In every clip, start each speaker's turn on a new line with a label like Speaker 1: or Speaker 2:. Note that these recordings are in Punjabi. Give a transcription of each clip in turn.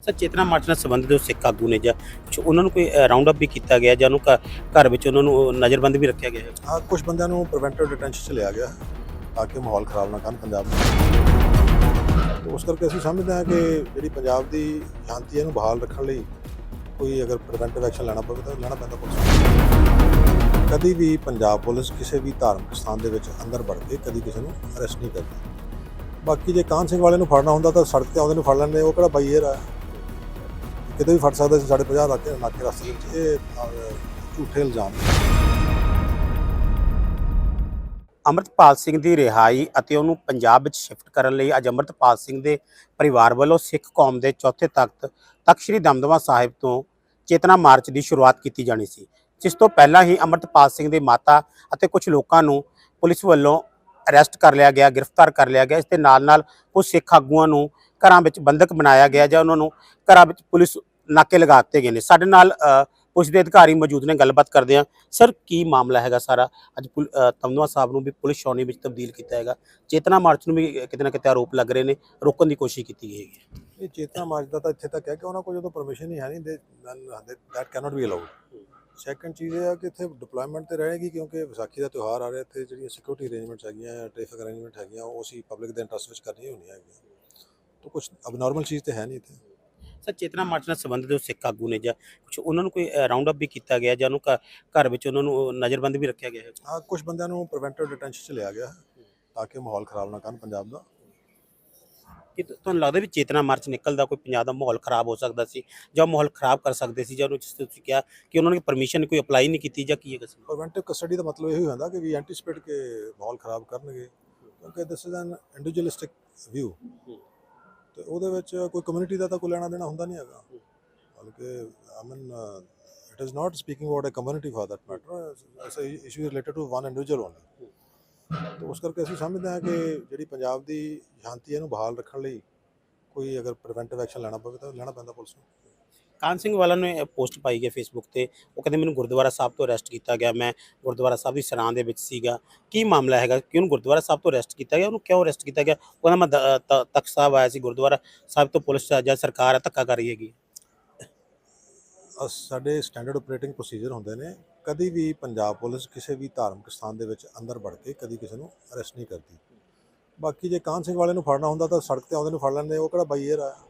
Speaker 1: ਸਰ, ਚੇਤਨਾ ਮਾਰਚ ਨਾਲ ਸੰਬੰਧਿਤ ਜੋ ਸਿੱਖ ਆਗੂ ਨੇ ਜਾਂ ਕੁਛ ਉਹਨਾਂ ਨੂੰ ਕੋਈ ਰਾਉਂਡ ਅਪ ਵੀ ਕੀਤਾ ਗਿਆ ਜਾਂ ਉਹਨੂੰ ਘ- ਘਰ ਵਿੱਚ ਉਹਨਾਂ ਨੂੰ ਨਜ਼ਰਬੰਦ ਵੀ ਰੱਖਿਆ ਗਿਆ ਹੈ?
Speaker 2: ਹਾਂ ਕੁਝ ਬੰਦਿਆਂ ਨੂੰ ਪ੍ਰੀਵੈਂਟਿਵ ਡਿਟੈਂਸ਼ਨ 'ਚ ਲਿਆ ਗਿਆ ਤਾਂ ਕਿ ਮਾਹੌਲ ਖਰਾਬ ਨਾ ਕਰਨ ਪੰਜਾਬ ਦਾ ਉਸ ਕਰਕੇ ਅਸੀਂ ਸਮਝਦੇ ਹਾਂ ਕਿ ਜਿਹੜੀ ਪੰਜਾਬ ਦੀ ਸ਼ਾਂਤੀ ਇਹਨੂੰ ਬਹਾਲ ਰੱਖਣ ਲਈ ਕੋਈ ਅਗਰ ਪ੍ਰੀਵੈਂਟਿਵ ਐਕਸ਼ਨ ਲੈਣਾ ਪਵੇ ਤਾਂ ਲੈਣਾ ਪੈਂਦਾ ਪੁਲਿਸ ਨੂੰ। ਕਦੀ ਵੀ ਪੰਜਾਬ ਪੁਲਿਸ ਕਿਸੇ ਵੀ ਧਾਰਮਿਕ ਸਥਾਨ ਦੇ ਵਿੱਚ ਅੰਦਰ ਵੜ ਕੇ ਕਦੀ ਕਿਸੇ ਨੂੰ ਅਰੈਸਟ ਨਹੀਂ ਕਰਦੀ। ਬਾਕੀ ਜੇ ਕਾਨ ਸਿੰਘ ਵਾਲੇ ਨੂੰ ਫੜਨਾ ਹੁੰਦਾ ਤਾਂ ਸੜਕ ਤੇ ਆਉਂਦੇ ਨੂੰ ਫੜ ਲੈਂਦੇ, ਉਹ ਕਿਹੜਾ ਬਾਈ ਬਾਈਅਰ ਆ? ਕਿਤੇ ਵੀ ਫੜ ਸਕਦਾ ਸੀ ਸਾਡੇ 50 ਰੱਖ ਕੇ ਰਸਤੇ ਵਿੱਚ। ਇਹ ਅਹ, ਝੂਠੇ ਇਲਜ਼ਾਮ ਨੇ।
Speaker 1: ਅੰਮ੍ਰਿਤਪਾਲ ਸਿੰਘ ਦੀ ਰਿਹਾਈ ਅਤੇ ਉਹਨੂੰ ਪੰਜਾਬ ਵਿੱਚ ਸ਼ਿਫਟ ਕਰਨ ਲਈ ਅੱਜ ਅੰਮ੍ਰਿਤਪਾਲ ਸਿੰਘ ਦੇ ਪਰਿਵਾਰ ਵੱਲੋਂ ਸਿੱਖ ਕੌਮ ਦੇ ਚੌਥੇ ਤਖਤ ਤਖਤ ਸ੍ਰੀ ਦਮਦਮਾ ਸਾਹਿਬ ਤੋਂ ਚੇਤਨਾ ਮਾਰਚ ਦੀ ਸ਼ੁਰੂਆਤ ਕੀਤੀ ਜਾਣੀ ਸੀ। ਜਿਸ ਤੋਂ ਪਹਿਲਾਂ ਹੀ ਅੰਮ੍ਰਿਤਪਾਲ ਸਿੰਘ ਦੇ ਮਾਤਾ ਅਤੇ ਕੁਝ ਲੋਕਾਂ ਨੂੰ ਪੁਲਿਸ ਵੱਲੋਂ ਅਰੈਸਟ ਕਰ ਲਿਆ ਗਿਆ ਗ੍ਰਿਫਤਾਰ ਕਰ ਲਿਆ ਗਿਆ। ਇਸ ਦੇ ਨਾਲ ਨਾਲ ਕੁਝ ਸਿੱਖ ਆਗੂਆਂ ਨੂੰ ਘਰਾਂ ਵਿੱਚ ਬੰਦਕ ਬਣਾਇਆ ਗਿਆ ਜਾਂ ਉਹਨਾਂ ਨੂੰ ਘਰਾਂ ਵਿੱਚ ਪੁਲਿਸ ਨਾਕੇ ਲਗਾ ਦਿੱਤੇ ਗਏ ਨੇ। ਸਾਡੇ ਨਾਲ ਪੁਲਿਸ ਦੇ ਅਧਿਕਾਰੀ ਮੌਜੂਦ ਨੇ ਗੱਲਬਾਤ ਕਰਦੇ ਹਾਂ। ਸਰ ਕੀ ਮਾਮਲਾ ਹੈਗਾ ਸਾਰਾ? ਅੱਜ ਪੁਲ- ਅ, ਤਮਨਵਾ ਸਾਹਿਬ ਨੂੰ ਵੀ ਪੁਲਿਸ ਛਾਉਣੀ ਵਿੱਚ ਤਬਦੀਲ ਕੀਤਾ ਹੈਗਾ। ਚੇਤਨਾ ਮਾਰਚ ਨੂੰ ਵੀ ਕਿਤੇ ਨਾ ਕਿਤੇ ਆਰੋਪ ਲੱਗ ਰਹੇ ਨੇ ਰੋਕਣ ਦੀ ਕੋਸ਼ਿਸ਼ ਕੀਤੀ ਗਈ ਹੈਗੀ
Speaker 2: ਇਹ ਚੇਤਨਾ ਮਾਰਚ ਦਾ ਤਾਂ ਇੱਥੇ ਤੱਕ ਹੈ ਕਿ ਉਹਨਾਂ ਕੋਲ ਜਦੋਂ ਪਰਮਿਸ਼ਨ ਹੀ ਹੈ ਨਹੀਂ that cannot be allowed second ਚੀਜ਼ ਇਹ ਹੈ ਕਿ ਇੱਥੇ ਡਿਪਲੋਇਮੈਂਟ ਤੇ ਰਹੇਗੀ ਕਿਉਂਕਿ ਵਿਸਾਖੀ ਦਾ ਤਿਉਹਾਰ ਆ ਰਿਹਾ ਇੱਥੇ ਜਿਹੜੀਆਂ ਸਿਕਿਉਰਿਟੀ ਅਰੇਂਜਮੈਂਟਸ ਹੈਗੀਆਂ ਟ੍ਰੈਫਿਕ ਅਰੇਂਜਮੈਂਟ ਹੈਗੀਆਂ ਉਹ ਅਸੀਂ ਪਬਲਿਕ ਦੇ ਇੰਟਰਸਟ ਵਿੱਚ ਕਰਨੀਆਂ ਹੁੰਦੀਆਂ ਹੈਗੀਆਂ। ਤਾਂ ਕੁਝ ਅਬਨੋਰਮਲ ਚੀਜ਼ ਤੇ ਹੈ ਨਹੀਂ ਇੱਥੇ।
Speaker 1: ਸਰ ਚੇਤਨਾ ਮਾਰਚ ਨਾਲ ਸੰਬੰਧਿਤ ਜੋ ਸਿੱਖ ਆਗੂ ਨੇ ਜਾਂ ਕੁਝ ਉਹਨਾਂ ਨੂੰ ਕੋਈ ਰਾਉਂਡ ਅਪ ਵੀ ਕੀਤਾ ਗਿਆ ਜਾਂ ਉਹਨੂੰ ਘਰ ਵਿੱਚ ਉਹਨਾਂ ਨੂੰ ਨਜ਼ਰਬੰਦ ਵੀ ਰੱਖਿਆ ਗਿਆ ਹੈ?
Speaker 2: ਹਾਂ ਕੁਝ ਬੰਦਿਆਂ ਨੂੰ ਪ੍ਰੀਵੈਂਟਿਵ ਡਿਟੈਂਸ਼ਨ 'ਚ ਲਿਆ ਗਿਆ ਤਾਂ ਕਿ ਮਾਹੌਲ ਖਰਾਬ ਨਾ ਕਰਨ ਪੰਜਾਬ ਦਾ।
Speaker 1: ਕਿ ਤੁਹਾਨੂੰ ਲੱਗਦਾ ਵੀ ਚੇਤਨਾ ਮਾਰਚ ਨਿਕਲਦਾ ਕੋਈ ਪੰਜਾਬ ਦਾ ਮਾਹੌਲ ਖਰਾਬ ਹੋ ਸਕਦਾ ਸੀ ਜਾਂ ਮਾਹੌਲ ਖਰਾਬ ਕਰ ਸਕਦੇ ਸੀ ਜਾਂ ਉਹਨੂੰ ਜਿਸ ਤੁਸੀਂ ਕਿਹਾ ਕਿ ਉਹਨਾਂ ਨੇ ਪਰਮਿਸ਼ਨ ਕੋਈ ਅਪਲਾਈ ਨਹੀਂ ਕੀਤੀ ਜਾਂ ਕੀ ਹੈ ਕਿਸਮ
Speaker 2: ਪ੍ਰੀਵੈਂਟਿਵ ਕਸਟਡੀ ਦਾ ਮਤਲਬ ਇਹ ਹੀ ਹੁੰਦਾ ਕਿ ਵੀ ਐਂਟੀਸਪੇਟ ਕਿ ਮਾਹੌਲ ਖਰਾਬ ਕਰਨਗੇ ਕਿਉਂਕਿ ਦਿਸ ਇਜ਼ ਐਨ ਇੰਡੀਵਿਜੂਅਲਿਸਟਿਕ ਵਿਊ ਤੇ ਉਹਦੇ ਵਿੱਚ ਕੋਈ ਕਮਿਊਨਿਟੀ ਦਾ ਤਾਂ ਕੋਈ ਲੈਣਾ ਦੇਣਾ ਹੁੰਦਾ ਨਹੀਂ ਹੈਗਾ। ਬਲਕਿ mean it is not speaking about a community for that matter as issue related to one individual only ਤੇ ਉਸ ਕਰਕੇ ਅਸੀਂ ਸਮਝਦੇ ਹਾਂ ਕਿ ਜਿਹੜੀ ਪੰਜਾਬ ਦੀ ਸ਼ਾਂਤੀ ਇਹਨੂੰ ਬਹਾਲ ਰੱਖਣ ਲਈ ਕੋਈ ਅਗਰ ਪ੍ਰੀਵੈਂਟਿਵ ਐਕਸ਼ਨ ਲੈਣਾ ਪਵੇ ਤਾਂ ਲੈਣਾ ਪੈਂਦਾ ਪੁਲਿਸ ਨੂੰ।
Speaker 1: ਕਾਨ ਸਿੰਘ ਵਾਲਾ ਨੇ ਪੋਸਟ ਪਾਈ ਹੈ ਫੇਸਬੁੱਕ ਤੇ। ਉਹ ਕਹਿੰਦੇ, ਮੈਨੂੰ ਗੁਰਦੁਆਰਾ ਸਾਹਿਬ ਤੋਂ ਅਰੈਸਟ ਕੀਤਾ ਗਿਆ। ਮੈਂ ਗੁਰਦੁਆਰਾ ਸਾਹਿਬ ਦੀ ਸਰਾਂ ਦੇ ਵਿੱਚ ਸੀਗਾ। ਕੀ ਮਾਮਲਾ ਹੈਗਾ? ਕਿ ਉਹਨੂੰ ਗੁਰਦੁਆਰਾ ਸਾਹਿਬ ਤੋਂ ਅਰੈਸਟ ਕੀਤਾ ਗਿਆ? ਉਹਨੂੰ ਕਿਉਂ ਅਰੈਸਟ ਕੀਤਾ ਗਿਆ? ਉਹ ਕਹਿੰਦਾ, ਮੈਂ ਦ- ਤ- ਤਖਤ ਸਾਹਿਬ ਆਇਆ ਸੀ। ਗੁਰਦੁਆਰਾ ਸਾਹਿਬ ਤੋਂ ਪੁਲਿਸ ਜਾਂ ਸਰਕਾਰ ਧੱਕਾ ਕਰ ਰਹੀ ਹੈਗੀ।
Speaker 2: ਸਾਡੇ ਸਟੈਂਡਰਡ ਆਪਰੇਟਿੰਗ ਪ੍ਰੋਸੀਜਰ ਹੁੰਦੇ ਨੇ। ਕਦੀ ਵੀ ਪੰਜਾਬ ਪੁਲਿਸ ਕਿਸੇ ਵੀ ਧਾਰਮਿਕ ਸਥਾਨ ਦੇ ਵਿੱਚ ਅੰਦਰ ਵੜ ਕੇ ਕਦੀ ਕਿਸੇ ਨੂੰ ਅਰੈਸਟ ਨਹੀਂ ਕਰਦੀ। ਬਾਕੀ ਜੇ ਕਾਨ ਸਿੰਘ ਵਾਲੇ ਨੂੰ ਫੜਨਾ ਹੁੰਦਾ ਤਾਂ ਸੜਕ ਤੇ ਆਉਂਦੇ ਨੂੰ ਫੜ ਲੈਂਦੇ। ਉਹ ਕਿਹੜਾ ਬਾਈਅਰ ਆ?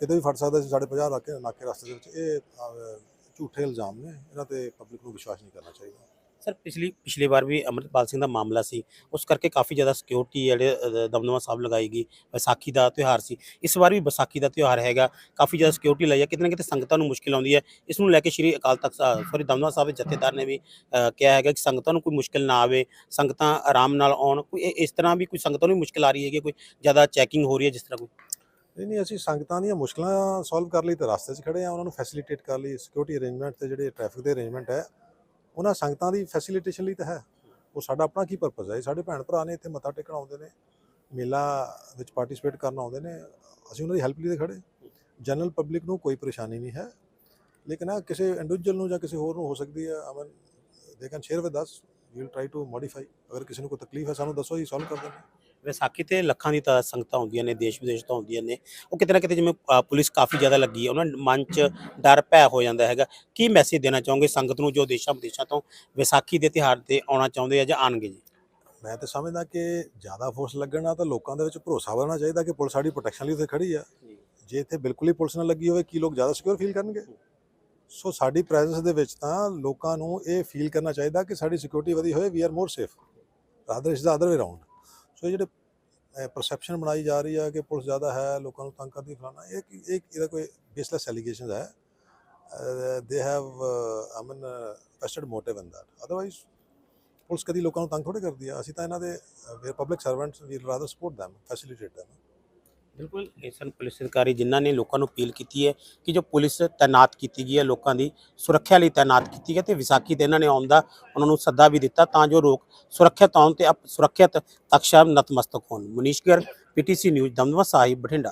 Speaker 2: ਕਿਤੇ ਵੀ ਫੜ ਸਕਦਾ ਸੀ ਸਾਡੇ 50 ਰੱਖ ਕੇ ਰਸਤੇ ਦੇ ਵਿੱਚ ਇਹ ਅਹ, ਝੂਠੇ ਇਲਜ਼ਾਮ ਨੇ ਇਹਨਾਂ ਤੇ ਪਬਲਿਕ ਨੂੰ ਵਿਸ਼ਵਾਸ ਨਹੀਂ ਕਰਨਾ ਚਾਹੀਦਾ।
Speaker 1: ਸਰ ਪਿਛਲੀ ਪਿਛਲੀ ਵਾਰ ਵੀ ਅੰਮ੍ਰਿਤਪਾਲ ਸਿੰਘ ਦਾ ਮਾਮਲਾ ਸੀ ਉਸ ਕਰਕੇ ਕਾਫੀ ਜ਼ਿਆਦਾ ਸਿਕਿਉਰਿਟੀ ਜਿਹੜੇ ਅ, ਦਮਦਮਾ ਸਾਹਿਬ ਲਗਾਈ ਗਈ ਵਿਸਾਖੀ ਦਾ ਤਿਉਹਾਰ ਸੀ। ਇਸ ਵਾਰ ਵੀ ਵਿਸਾਖੀ ਦਾ ਤਿਉਹਾਰ ਹੈਗਾ ਕਾਫੀ ਜ਼ਿਆਦਾ ਸਿਕਿਉਰਿਟੀ ਲਈ ਹੈ ਕਿਤੇ ਨਾ ਕਿਤੇ ਸੰਗਤਾਂ ਨੂੰ ਮੁਸ਼ਕਿਲ ਆਉਂਦੀ ਹੈ। ਇਸ ਨੂੰ ਲੈ ਕੇ ਸ਼੍ਰੀ ਅਕਾਲ ਤਖਤ ਸੌਰੀ ਦਮਦਮਾ ਸਾਹਿਬ ਦੇ ਜਥੇਦਾਰ ਨੇ ਵੀ ਅ, ਕਿਹਾ ਹੈਗਾ ਕਿ ਸੰਗਤਾਂ ਨੂੰ ਕੋਈ ਮੁਸ਼ਕਿਲ ਨਾ ਆਵੇ ਸੰਗਤਾਂ ਆਰਾਮ ਨਾਲ ਆਉਣ ਕੋਈ ਇਹ- ਇਸ ਤਰ੍ਹਾਂ ਵੀ ਕੋਈ ਸੰਗਤਾਂ ਨੂੰ ਵੀ ਮੁਸ਼ਕਿਲ ਆ ਰਹੀ ਹੈਗੀ ਕੋਈ ਜ਼ਿਆਦਾ ਚੈਕਿੰਗ ਹੋ ਰਹੀ ਹੈ ਜਿਸ ਤਰ੍ਹਾਂ ਕੋਈ
Speaker 2: ਨਹੀਂ ਨਹੀਂ, ਅਸੀਂ ਸੰਗਤਾਂ ਦੀਆਂ ਮੁਸ਼ਕਲਾਂ ਸੋਲਵ ਕਰ ਲਈ ਤੇ ਰਸਤੇ 'ਚ ਖੜੇ ਆ ਉਹਨਾਂ ਨੂੰ ਫੈਸਿਲਿਟੇਟ ਕਰ ਲਈ ਸਿਕਿਉਰਿਟੀ ਅਰੇਂਜਮੈਂਟ ਤੇ ਜਿਹੜੇ ਟ੍ਰੈਫਿਕ ਦੇ ਅਰੇਂਜਮੈਂਟ ਹੈ, ਉਹਨਾਂ ਸੰਗਤਾਂ ਦੀ ਫੈਸਿਲਿਟੇਸ਼ਨ ਲਈ ਤਾਂ ਹੈ। ਉਹ ਸਾਡਾ ਆਪਣਾ ਕੀ ਪਰਪਸ ਹੈ? ਸਾਡੇ ਭੈਣ ਭਰਾ ਨੇ ਇੱਥੇ ਮੱਥਾ ਟੇਕਣ ਆਉਂਦੇ ਨੇ, ਮੇਲਾ ਵਿੱਚ ਪਾਰਟਿਸਿਪੇਟ ਕਰਨ ਆਉਂਦੇ ਨੇ, ਅਸੀਂ ਉਹਨਾਂ ਦੀ ਹੈਲਪ ਲਈ ਤੇ ਖੜੇ ਜਨਰਲ ਪਬਲਿਕ ਨੂੰ ਕੋਈ ਪਰੇਸ਼ਾਨੀ ਨਹੀਂ ਹੈ, ਲੇਕਿਨ ਆ ਕਿਸੇ ਇੰਡੀਵਿਜੂਅਲ ਨੂੰ ਜਾਂ ਕਿਸੇ ਹੋਰ ਨੂੰ ਹੋ ਸਕਦੀ ਹੈ, ਅਮਨ they can share with us we will try to modify ਅਗਰ ਕਿਸੇ ਨੂੰ ਕੋਈ ਤਕਲੀਫ ਹੈ, ਸਾਨੂੰ ਦੱਸੋ, ਅਸੀਂ ਸੋਲਵ ਕਰ ਦਿੰਦੇ
Speaker 1: ਵਿਸਾਖੀ ਤੇ ਲੱਖਾਂ ਦੀ ਤਾਂ ਸੰਗਤਾਂ ਆਉਂਦੀਆਂ ਨੇ ਦੇਸ਼ ਵਿਦੇਸ਼ ਤੋਂ ਆਉਂਦੀਆਂ ਨੇ। ਉਹ ਕਿਤੇ ਨਾ ਕਿਤੇ ਜਿਵੇਂ ਅ, ਪੁਲਿਸ ਕਾਫੀ ਜ਼ਿਆਦਾ ਲੱਗੀ ਹੈ ਉਹਨਾਂ ਮਨ 'ਚ ਡਰ ਭੈ ਹੋ ਜਾਂਦਾ ਹੈਗਾ। ਕੀ ਮੈਸੇਜ ਦੇਣਾ ਚਾਹੋਗੇ ਸੰਗਤ ਨੂੰ ਜੋ ਦੇਸ਼ਾਂ ਵਿਦੇਸ਼ਾਂ ਤੋਂ ਵਿਸਾਖੀ ਦੇ ਤਿਉਹਾਰ ਤੇ ਆਉਣਾ ਚਾਹੁੰਦੇ ਆ ਜਾਂ ਆਣਗੇ ਜੀ?
Speaker 2: ਮੈਂ ਤਾਂ ਸਮਝਦਾ ਕਿ ਜ਼ਿਆਦਾ ਫੋਰਸ ਲੱਗਣਾ ਤਾਂ ਲੋਕਾਂ ਦੇ ਵਿੱਚ ਭਰੋਸਾ ਵਧਣਾ ਚਾਹੀਦਾ ਕਿ ਪੁਲਿਸ ਸਾਡੀ ਪ੍ਰੋਟੈਕਸ਼ਨ ਲਈ ਉੱਥੇ ਖੜੀ ਆ। ਜੇ। ਇੱਥੇ ਬਿਲਕੁਲ ਹੀ ਪੁਲਿਸ ਨਾਲ ਲੱਗੀ ਹੋਵੇ ਕੀ ਲੋਕ ਜ਼ਿਆਦਾ ਸਿਕਿਉਰ ਫੀਲ ਕਰਨਗੇ? ਸੋ ਸਾਡੀ ਪ੍ਰੈਜ਼ੈਂਸ ਦੇ ਵਿੱਚ ਤਾਂ ਲੋਕਾਂ ਨੂੰ ਇਹ ਫੀਲ ਕਰਨਾ ਚਾਹੀਦਾ ਕਿ ਸਾਡੀ ਸਿਕਿਉਰਿਟੀ ਵਧੀ ਹੋਏ we are more safe rather ਇਸ ਦਾ ਅਦਰ ਵੇ ਰਾਉਂਡ ਸੋ ਇਹ ਜਿਹੜੇ ਪਰਸੈਪਸ਼ਨ ਬਣਾਈ ਜਾ ਰਹੀ ਹੈ ਕਿ ਪੁਲਿਸ ਜ਼ਿਆਦਾ ਹੈ, ਲੋਕਾਂ ਨੂੰ ਤੰਗ ਕਰਦੀ ਫਲਾਣਾ, ਇਹ ਇਹ ਇਹਦਾ ਕੋਈ ਬੇਸਲੈਸ ਐਲੀਗੇਸ਼ਨ ਹੈ? They have I mean vested motive in that otherwise police ਕਦੀ ਲੋਕਾਂ ਨੂੰ ਤੰਗ ਥੋੜੇ ਕਰਦੀ ਆ। ਅਸੀਂ ਤਾਂ ਇਹਨਾਂ ਦੇ ਵੀ ਪਬਲਿਕ ਸਰਵੈਂਟਸ ਵੀ rather support them facilitate them.
Speaker 1: ਬਿਲਕੁਲ ਇਸਨ ਪੁਲਿਸ ਅਧਿਕਾਰੀ ਜਿਨ੍ਹਾਂ ਨੇ ਲੋਕਾਂ ਨੂੰ ਅਪੀਲ ਕੀਤੀ ਹੈ ਕਿ ਜੋ ਪੁਲਿਸ ਤਾਇਨਾਤ ਕੀਤੀ ਗਈ ਹੈ, ਲੋਕਾਂ ਦੀ ਸੁਰੱਖਿਆ ਲਈ ਤਾਇਨਾਤ ਕੀਤੀ ਗਈ ਹੈ ਤੇ ਵਿਸਾਖੀ ਤੇ ਇਹਨਾਂ ਨੇ ਆਉਣ ਦਾ ਉਹਨਾਂ ਨੂੰ ਸੱਦਾ ਵੀ ਦਿੱਤਾ ਤਾਂ ਜੋ ਲੋਕ ਸੁਰੱਖਿਅਤ ਆਉਣ ਤੇ ਅਪ- ਸੁਰੱਖਿਅਤ ਤਖਤ ਨਤਮਸਤਕ ਹੋਣ। Manish Garg, PTC news, Damdama Sahib, Bathinda.